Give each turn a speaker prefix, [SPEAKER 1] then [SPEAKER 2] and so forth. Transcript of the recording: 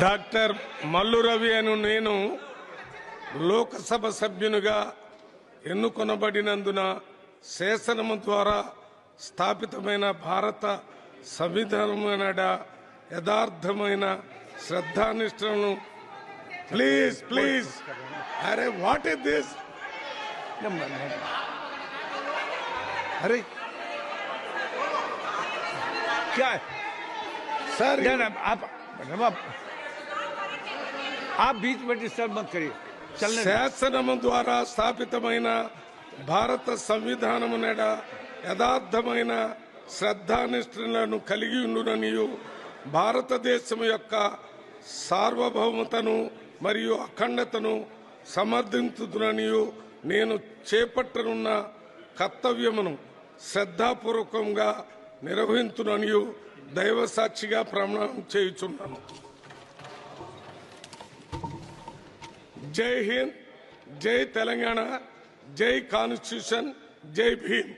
[SPEAKER 1] Doctor Mallu Ravi అను నేను లోకసభ సభ్యునిగా ఎన్నుకొనబడినందున శాసనము ద్వారా స్థాపితమైన భారత సంవిధానమైన యథార్థమైన శ్రద్ధానిష్టలను ప్లీజ్ ప్లీజ్. అరే వాట్ ఇస్ దిస్
[SPEAKER 2] అరే.
[SPEAKER 1] సార్
[SPEAKER 2] आप आप बीच में डिस्टर्ब मत करिए चलने दो।
[SPEAKER 1] శాసనము ద్వారా స్థాపితమైన భారత సంవిధానము నెడ యథార్థమైన శ్రద్ధానిష్ఠలను కలిగి ఉండుననియు భారతదేశం యొక్క సార్వభౌమతను మరియు అఖండతను సమర్థించుతుననియు నేను చేపట్టనున్న కర్తవ్యమును శ్రద్ధాపూర్వకంగా నిర్వహించుననియు దైవ సాక్షిగా ప్రమాణం చేయుచున్నాను జై హింద్ జై తెలంగాణ జై కాన్స్టిట్యూషన్ జై భీమ్